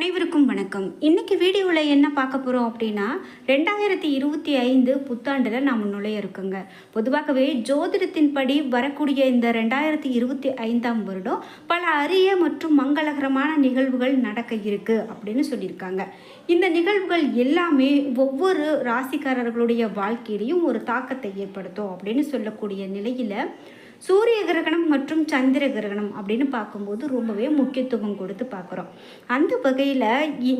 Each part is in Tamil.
அனைவருக்கும் வணக்கம். இன்றைக்கி வீடியோவில் என்ன பார்க்க போகிறோம் அப்படின்னா ரெண்டாயிரத்தி இருபத்தி ஐந்து புத்தாண்டில் நாம் நுழைய இருக்குங்க. பொதுவாகவே ஜோதிடத்தின்படி வரக்கூடிய இந்த ரெண்டாயிரத்தி இருபத்தி ஐந்தாம் வருடம் பல அரிய மற்றும் மங்களகரமான நிகழ்வுகள் நடக்க இருக்கு அப்படின்னு சொல்லியிருக்காங்க. இந்த நிகழ்வுகள் எல்லாமே ஒவ்வொரு ராசிக்காரர்களுடைய வாழ்க்கையிலையும் ஒரு தாக்கத்தை ஏற்படுத்தும் அப்படின்னு சொல்லக்கூடிய நிலையில் சூரிய கிரகணம் மற்றும் சந்திர கிரகணம் அப்படின்னு பார்க்கும்போது ரொம்பவே முக்கியத்துவம் கொடுத்து பார்க்குறோம். அந்த வகையில்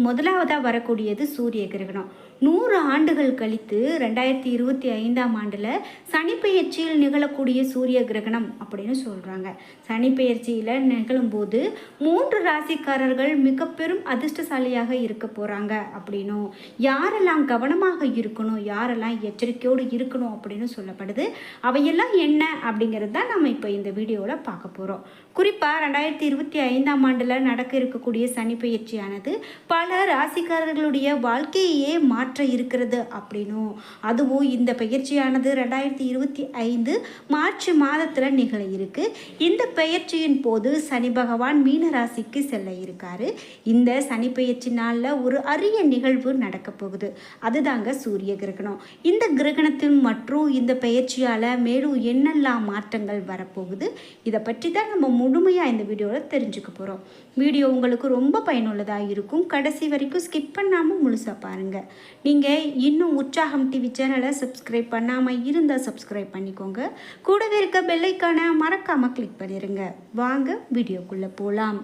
முதலாவதாக வரக்கூடியது சூரிய கிரகணம். நூறு ஆண்டுகள் கழித்து ரெண்டாயிரத்தி இருபத்தி ஐந்தாம் ஆண்டில் சனிப்பெயர்ச்சியில் நிகழக்கூடிய சூரிய கிரகணம் அப்படின்னு சொல்கிறாங்க சனிப்பெயர்ச்சியில் நிகழும்போது மூன்று ராசிக்காரர்கள் மிக பெரும் அதிர்ஷ்டசாலியாக இருக்க போகிறாங்க அப்படின்னும் யாரெல்லாம் கவனமாக இருக்கணும் யாரெல்லாம் எச்சரிக்கையோடு இருக்கணும் அப்படின்னு சொல்லப்படுது. அவையெல்லாம் என்ன அப்படிங்கிறது தான் நம்ம இப்போ இந்த வீடியோவில் பார்க்க போகிறோம் குறிப்பாக ரெண்டாயிரத்தி இருபத்தி ஐந்தாம் ஆண்டில் நடக்க இருக்கக்கூடிய சனி பயிற்சியானது பல ராசிக்காரர்களுடைய வாழ்க்கையே மாற்ற இருக்கிறது அப்படின்னும். அதுவும் இந்த பயிற்சியானது ரெண்டாயிரத்தி இருபத்தி ஐந்து மார்ச் மாதத்தில் நிகழ இருக்கு. இந்த பயிற்சியின் போது சனி பகவான் மீன ராசிக்கு செல்ல இருக்காரு. இந்த சனி பயிற்சி நாளில் ஒரு அரிய நிகழ்வு நடக்க போகுது. அதுதாங்க சூரிய கிரகணம். இந்த கிரகணத்தின் மற்றும் இந்த பயிற்சியால் மேலும் என்னெல்லாம் மாற்றங்கள் வரப்போகுது? இதை பற்றி தான் நம்ம முழுமையாக இந்த வீடியோவில் தெரிஞ்சுக்க போகிறோம் வீடியோ உங்களுக்கு ரொம்ப பயனுள்ளதாக இருக்கும். கடைசி வரைக்கும் ஸ்கிப் பண்ணாமல் முழுசாக பாருங்கள் நீங்கள் இன்னும் உற்சாகம் டிவி சேனலை சப்ஸ்கிரைப் பண்ணாமல் இருந்தால் சப்ஸ்கிரைப் பண்ணிக்கோங்க. கூடவே இருக்க பெல்லைக்கான மறக்காமல் கிளிக் பண்ணிடுங்க வாங்க வீடியோக்குள்ளே போகலாம்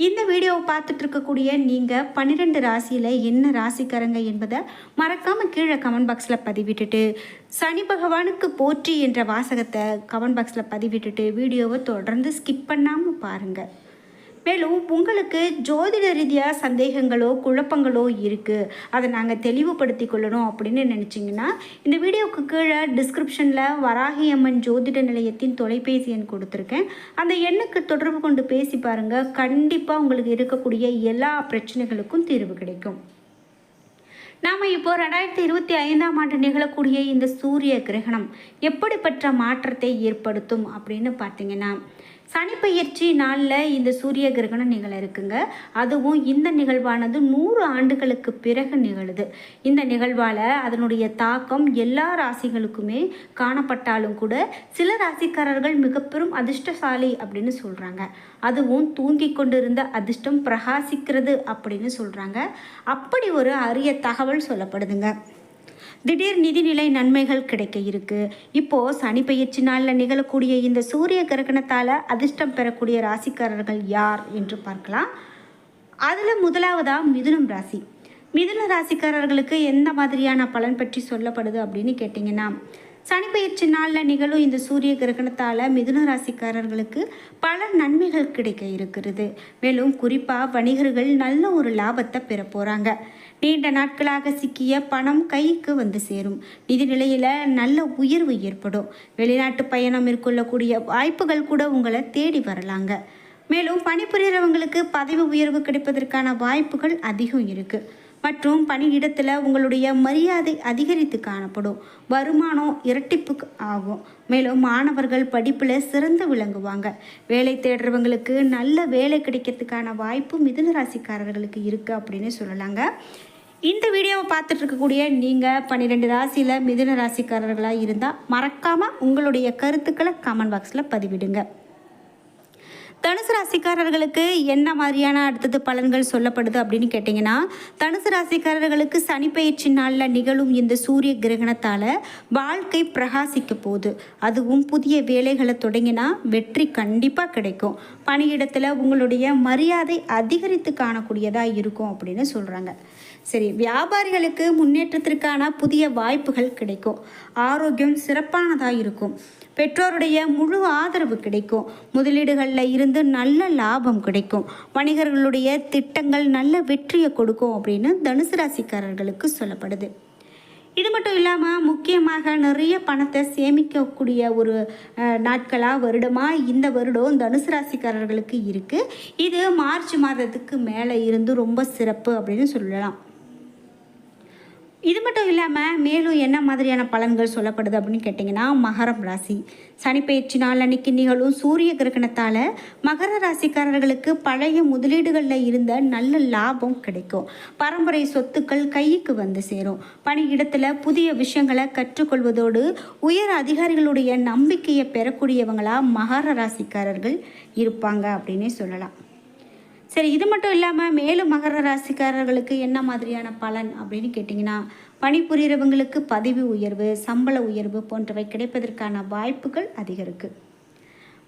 இந்த வீடியோவை பார்த்துட்டு இருக்கக்கூடிய நீங்கள் பன்னிரெண்டு ராசியில் என்ன ராசிக்காரங்க என்பதை மறக்காமல் கீழே கமெண்ட் பாக்ஸில் பதிவிட்டுட்டு சனி பகவானுக்கு போற்றி என்ற வாசகத்தை கமெண்ட் பாக்ஸில் பதிவிட்டுட்டு வீடியோவை தொடர்ந்து ஸ்கிப் பண்ணாமல் பாருங்கள் மேலும் உங்களுக்கு ஜோதிட ரீதியாக சந்தேகங்களோ குழப்பங்களோ இருக்குது அதை நாங்கள் தெளிவுபடுத்தி கொள்ளணும் அப்படின்னு நினச்சிங்கன்னா இந்த வீடியோவுக்கு கீழே டிஸ்கிரிப்ஷனில் வராகி அம்மன் ஜோதிட நிலையத்தின் தொலைபேசி எண் கொடுத்துருக்கேன். அந்த எண்ணுக்கு தொடர்பு கொண்டு பேசி பாருங்கள் கண்டிப்பாக உங்களுக்கு இருக்கக்கூடிய எல்லா பிரச்சனைகளுக்கும் தீர்வு கிடைக்கும். நாம் இப்போ ரெண்டாயிரத்தி இருபத்தி ஐந்தாம் ஆண்டு நிகழக்கூடிய இந்த சூரிய கிரகணம் எப்படிப்பட்ட மாற்றத்தை ஏற்படுத்தும் அப்படின்னு பார்த்தீங்கன்னா சனிப்பயிற்சி நாளில் இந்த சூரிய கிரகணம் நிகழ இருக்குங்க. அதுவும் இந்த நிகழ்வானது நூறு ஆண்டுகளுக்கு பிறகு நிகழுது. இந்த நிகழ்வால் அதனுடைய தாக்கம் எல்லா ராசிகளுக்குமே காணப்பட்டாலும் கூட சில ராசிக்காரர்கள் மிக பெரும் அதிர்ஷ்டசாலி அப்படின்னு சொல்கிறாங்க அதுவும் தூங்கி கொண்டிருந்த அதிர்ஷ்டம் பிரகாசிக்கிறது அப்படின்னு சொல்கிறாங்க அப்படி ஒரு அரிய தகவல் சொல்லப்படுதுங்க. திடீர் நிதிநிலை நன்மைகள் கிடைக்க இருக்கு. இப்போ சனி பயிற்சி நாளில் நிகழக்கூடிய இந்த சூரிய கிரகணத்தால் அதிர்ஷ்டம் பெறக்கூடிய ராசிக்காரர்கள் யார் என்று பார்க்கலாம். அதில் முதலாவதாக மிதுனம் ராசி. மிதுன ராசிக்காரர்களுக்கு எந்த மாதிரியான பலன் பற்றி சொல்லப்படுது அப்படின்னு கேட்டிங்கன்னா சனிப்பயிற்சி நாளில் நிகழும் இந்த சூரிய கிரகணத்தால் மிதுன ராசிக்காரர்களுக்கு பல நன்மைகள் கிடைக்க இருக்கிறது. மேலும் குறிப்பாக வணிகர்கள் நல்ல ஒரு லாபத்தை பெற போகிறாங்க நீண்ட நாட்களாக சிக்கிய பணம் கைக்கு வந்து சேரும். நிதி நிலையில் நல்ல உயர்வு ஏற்படும். வெளிநாட்டு பயணம் மேற்கொள்ளக்கூடிய வாய்ப்புகள் கூட உங்களை தேடி வரலாங்க. மேலும் பணிபுரியறவங்களுக்கு பதவி உயர்வு கிடைப்பதற்கான வாய்ப்புகள் அதிகம் இருக்குது மற்றும் பணியிடத்தில் உங்களுடைய மரியாதை அதிகரித்து காணப்படும். வருமானம் இரட்டிப்பு ஆகும். மேலும் மாணவர்கள் படிப்பில் சிறந்து விளங்குவாங்க. வேலை தேடுறவங்களுக்கு நல்ல வேலை கிடைக்கிறதுக்கான வாய்ப்பு மிதுன ராசிக்காரர்களுக்கு இருக்குது அப்படின்னு சொல்லலாங்க. இந்த வீடியோவை பார்த்துட்டு இருக்கக்கூடிய நீங்கள் பன்னிரெண்டு ராசியில் மிதுன ராசிக்காரர்களாக இருந்தால் மறக்காமல் உங்களுடைய கருத்துக்களை கமெண்ட் பாக்ஸில் பதிவிடுங்க. தனுசு ராசிக்காரர்களுக்கு என்ன மாதிரியான அடுத்தது பலன்கள் சொல்லப்படுது அப்படின்னு கேட்டிங்கன்னா தனுசு ராசிக்காரர்களுக்கு சனிப்பயிற்சி நாளில் நிகழும் இந்த சூரிய கிரகணத்தால் வாழ்க்கை பிரகாசிக்க போகுது. அதுவும் புதிய வேலைகளை தொடங்கினா வெற்றி கண்டிப்பாக கிடைக்கும். பணியிடத்தில் உங்களுடைய மரியாதை அதிகரித்து காணக்கூடியதாக இருக்கும் அப்படின்னு சொல்கிறாங்க சரி வியாபாரிகளுக்கு முன்னேற்றத்திற்கான புதிய வாய்ப்புகள் கிடைக்கும். ஆரோக்கியம் சிறப்பானதாக இருக்கும். பெற்றோருடைய முழு ஆதரவு கிடைக்கும். முதலீடுகளில் இருந்து நல்ல லாபம் கிடைக்கும். வணிகர்களுடைய திட்டங்கள் நல்ல வெற்றியை கொடுக்கும் அப்படின்னு தனுசு ராசிக்காரர்களுக்கு சொல்லப்படுது. இது மட்டும் இல்லாமல் முக்கியமாக நிறைய பணத்தை சேமிக்கக்கூடிய ஒரு நாட்களாக வருடமாக இந்த வருடம் தனுசு ராசிக்காரர்களுக்கு இருக்குது இது மார்ச் மாதத்துக்கு மேலே இருந்து ரொம்ப சிறப்பு அப்படின்னு சொல்லலாம். இது மட்டும் இல்லாமல் மேலும் என்ன மாதிரியான பலன்கள் சொல்லப்படுது அப்படின்னு கேட்டிங்கன்னா மகரம் ராசி. சனிப்பயிற்சி நாள் அன்னைக்கு நிகழும் சூரிய கிரகணத்தால் மகர ராசிக்காரர்களுக்கு பழைய முதலீடுகளில் இருந்த நல்ல லாபம் கிடைக்கும். பரம்பரை சொத்துக்கள் கைக்கு வந்து சேரும். பணியிடத்தில் புதிய விஷயங்களை கற்றுக்கொள்வதோடு உயர் அதிகாரிகளுடைய நம்பிக்கையை பெறக்கூடியவங்களாக மகர ராசிக்காரர்கள் இருப்பாங்க அப்படின்னே சொல்லலாம். சரி இது மட்டும் இல்லாமல் மேலும் மகர ராசிக்காரர்களுக்கு என்ன மாதிரியான பலன் அப்படின்னு கேட்டிங்கன்னா பணிபுரிகிறவங்களுக்கு பதவி உயர்வு சம்பள உயர்வு போன்றவை கிடைப்பதற்கான வாய்ப்புகள் அதிகம் இருக்குது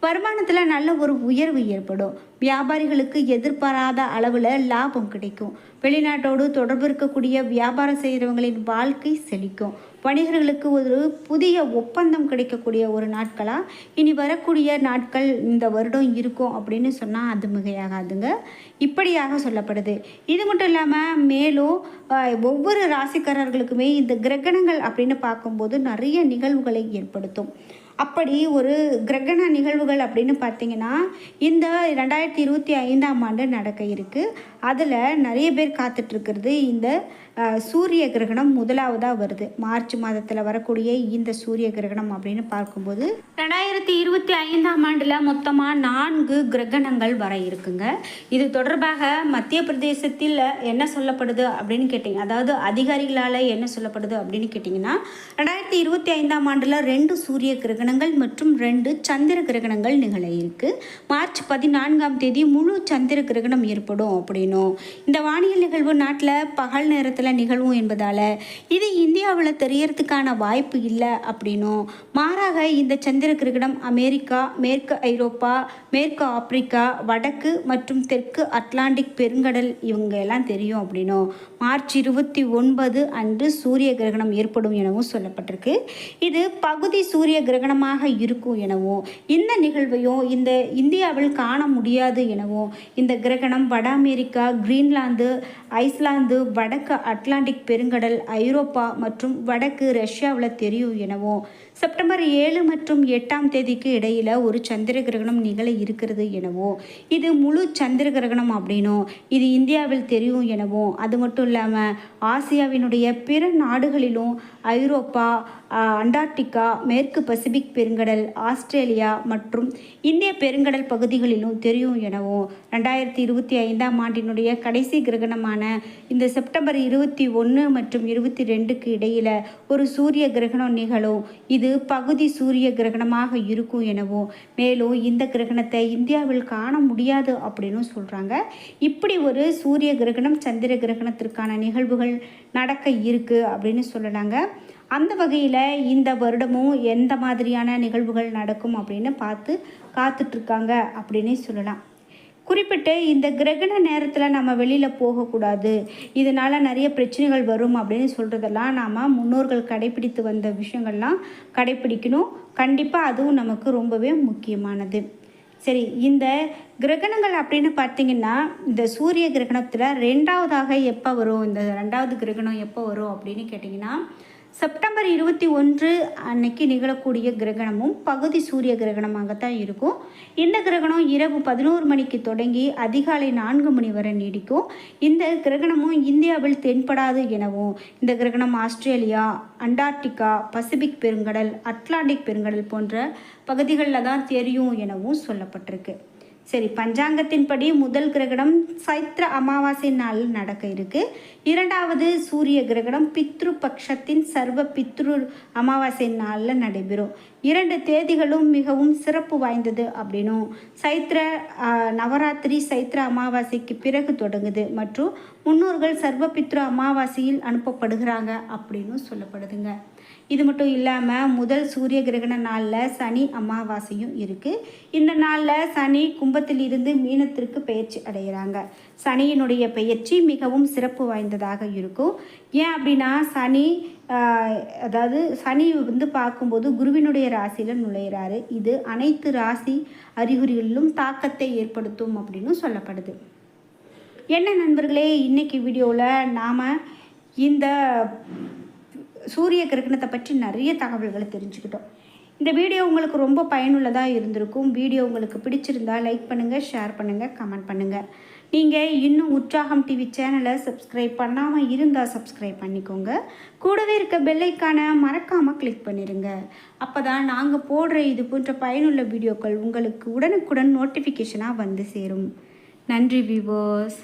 வருமானத்தில் நல்ல ஒரு உயர்வு ஏற்படும். வியாபாரிகளுக்கு எதிர்பாராத அளவில் லாபம் கிடைக்கும். வெளிநாட்டோடு தொடர்பு இருக்கக்கூடிய வியாபாரம் செய்கிறவங்களின் வாழ்க்கை செழிக்கும். வணிகர்களுக்கு ஒரு புதிய ஒப்பந்தம் கிடைக்கக்கூடிய ஒரு நாட்களாக இனி வரக்கூடிய நாட்கள் இந்த வருடம் இருக்கும் அப்படின்னு சொன்னால் அது மிகையாகாதுங்க. இப்படியாக சொல்லப்படுது. இது மட்டும் இல்லாமல் மேலும் ஒவ்வொரு ராசிக்காரர்களுக்குமே இந்த கிரகணங்கள் அப்படின்னு பார்க்கும்போது நிறைய நிகழ்வுகளை ஏற்படுத்தும். அப்படி ஒரு கிரகண நிகழ்வுகள் அப்படின்னு பார்த்தீங்கன்னா இந்த ரெண்டாயிரத்தி இருபத்தி ஐந்தாம் ஆண்டு நடக்க இருக்குது அதில் நிறைய பேர் காத்துட்ருக்கிறது இந்த சூரிய கிரகணம் முதலாவதாக வருது. மார்ச் மாதத்தில் வரக்கூடிய இந்த சூரிய கிரகணம் அப்படின்னு பார்க்கும்போது ரெண்டாயிரத்தி இருபத்தி ஐந்தாம் ஆண்டில் மொத்தமாக நான்கு கிரகணங்கள் வர இருக்குங்க. இது தொடர்பாக மத்திய பிரதேசத்தில் என்ன சொல்லப்படுது அப்படின்னு கேட்டிங்க அதாவது அதிகாரிகளால் என்ன சொல்லப்படுது அப்படின்னு கேட்டிங்கன்னா ரெண்டாயிரத்தி இருபத்தி ஐந்தாம் ஆண்டில் ரெண்டு சூரிய கிரகணம் கிரகணங்கள் மற்றும் ரெண்டு சந்திர கிரகணங்கள் நிகழ இருக்கு. மார்ச் பதினான்காம் தேதி முழு சந்திர கிரகணம் ஏற்படும் அப்படின்னும். இந்த வானியல் நிகழ்வு நாட்டில் பகல் நேரத்தில் நிகழும் என்பதால் இது இந்தியாவில் தெரியறதுக்கான வாய்ப்பு இல்லை அப்படின்னும். மாறாக இந்த சந்திர கிரகணம் அமெரிக்கா மேற்கு ஐரோப்பா மேற்கு ஆப்பிரிக்கா வடக்கு மற்றும் தெற்கு அட்லாண்டிக் பெருங்கடல் இவங்க எல்லாம் தெரியும் அப்படின்னும். மார்ச் இருபத்தி ஒன்பது அன்று சூரிய கிரகணம் ஏற்படும் எனவும் சொல்லப்பட்டிருக்கு. இது பகுதி சூரிய கிரகணம் காரணமாக இருக்கும் எனவும் இந்த நிகழ்வையும் இந்த இந்தியாவில் காண முடியாது எனவும் இந்த கிரகணம் வட அமெரிக்கா கிரீன்லாந்து ஐஸ்லாந்து வடக்கு அட்லாண்டிக் பெருங்கடல் ஐரோப்பா மற்றும் வடக்கு ரஷ்யாவில் தெரியும் எனவும் செப்டம்பர் ஏழு மற்றும் எட்டாம் தேதிக்கு இடையில் ஒரு சந்திர கிரகணம் நிகழ இருக்கிறது எனவும் இது முழு சந்திர கிரகணம் அப்படின்னும் இது இந்தியாவில் தெரியும் எனவும் அது மட்டும் இல்லாமல் ஆசியாவினுடைய பிற நாடுகளிலும் ஐரோப்பா அண்டார்டிகா மேற்கு பசிபிக் பெருங்கடல் ஆஸ்திரேலியா மற்றும் இந்திய பெருங்கடல் பகுதிகளிலும் தெரியும் எனவும் ரெண்டாயிரத்தி இருபத்தி ஐந்தாம் ஆண்டினுடைய கடைசி கிரகணமான இந்த செப்டம்பர் இருபத்தி ஒன்று மற்றும் இருபத்தி ரெண்டுக்கு இடையில் ஒரு சூரிய கிரகணம் நிகழும். இது இது பகுதி சூரிய கிரகணமாக இருக்கும் எனவும். மேலும் இந்த கிரகணத்தை இந்தியாவில் காண முடியாது அப்படின்னு சொல்கிறாங்க இப்படி ஒரு சூரிய கிரகணம் சந்திர கிரகணத்திற்கான நிகழ்வுகள் நடக்க இருக்குது அப்படின்னு சொல்லலாங்க அந்த வகையில் இந்த வருடமும் எந்த மாதிரியான நிகழ்வுகள் நடக்கும் அப்படின்னு பார்த்து காத்துட்ருக்காங்க அப்படின்னே சொல்லலாம். குறிப்பிட்டு இந்த கிரகண நேரத்தில் நம்ம வெளியில் போகக்கூடாது. இதனால் நிறைய பிரச்சனைகள் வரும் அப்படின்னு சொல்கிறதெல்லாம் நாம் முன்னோர்கள் கடைப்பிடித்து வந்த விஷயங்கள்லாம் கடைப்பிடிக்கணும் கண்டிப்பாக அதுவும் நமக்கு ரொம்பவே முக்கியமானது. சரி இந்த கிரகணங்கள் அப்படின்னு பார்த்தீங்கன்னா இந்த சூரிய கிரகணத்தில் ரெண்டாவதாக எப்போ வரும்? இந்த ரெண்டாவது கிரகணம் எப்போ வரும் அப்படின்னு கேட்டிங்கன்னா செப்டம்பர் இருபத்தி ஒன்று அன்னைக்கு நிகழக்கூடிய கிரகணமும் பகுதி சூரிய கிரகணமாகத்தான் இருக்கும். இந்த கிரகணம் இரவு பதினோரு மணிக்கு தொடங்கி அதிகாலை நான்கு மணி வரை நீடிக்கும். இந்த கிரகணமும் இந்தியாவில் தென்படாது எனவும் இந்த கிரகணம் ஆஸ்திரேலியா அண்டார்டிகா பசிபிக் பெருங்கடல் அட்லாண்டிக் பெருங்கடல் போன்ற பகுதிகளில் தான் தெரியும் எனவும் சொல்லப்பட்டிருக்கு. சரி பஞ்சாங்கத்தின்படி முதல் கிரகணம் சைத்ர அமாவாசை நாளில் நடக்க இருக்கு. இரண்டாவது சூரிய கிரகணம் பித்ரு பக்ஷத்தின் சர்வ பித்ரு அமாவாசை நாளில் நடைபெறும். இரண்டு தேதிகளும் மிகவும் சிறப்பு வாய்ந்தது அப்படின்னும். சைத்ர நவராத்திரி சைத்ர அமாவாசைக்கு பிறகு தொடங்குது மற்றும் முன்னோர்கள் சர்வ பித்ரு அமாவாசையில் அனுப்பப்படுகிறாங்க அப்படின்னு சொல்லப்படுதுங்க. இது மட்டும் இல்லாமல் முதல் சூரிய கிரகண நாளில் சனி அமாவாசையும் இருக்குது இந்த நாளில் சனி கும்பத்திலிருந்து மீனத்திற்கு பயிற்சி அடைகிறாங்க. சனியினுடைய பயிற்சி மிகவும் சிறப்பு வாய்ந்ததாக இருக்கும். ஏன் அப்படின்னா சனி ஆஹ், அதாவது சனி வந்து பார்க்கும்போது குருவினுடைய ராசியில் நுழையிறாரு. இது அனைத்து ராசி அறிகுறிகளிலும் தாக்கத்தை ஏற்படுத்தும் அப்படின்னு சொல்லப்படுது. என்ன நண்பர்களே இன்னைக்கு வீடியோவில் நாம் இந்த சூரிய கிரகணத்தை பற்றி நிறைய தகவல்களை தெரிஞ்சுக்கிட்டோம். இந்த வீடியோ உங்களுக்கு ரொம்ப பயனுள்ளதாக இருந்திருக்கும். வீடியோ உங்களுக்கு பிடிச்சிருந்தா லைக் பண்ணுங்கள் ஷேர் பண்ணுங்கள் கமெண்ட் பண்ணுங்கள் நீங்கள் இன்னும் உற்சாகம் டிவி சேனலை சப்ஸ்கிரைப் பண்ணாமல் இருந்தால் சப்ஸ்கிரைப் பண்ணிக்கோங்க. கூடவே இருக்க பெல்லைக்கான மறக்காமல் கிளிக் பண்ணிடுங்க அப்போ தான் நாங்கள் போடுற இது போன்ற பயனுள்ள வீடியோக்கள் உங்களுக்கு உடனுக்குடன் நோட்டிஃபிகேஷனாக வந்து சேரும். நன்றி விவோஸ்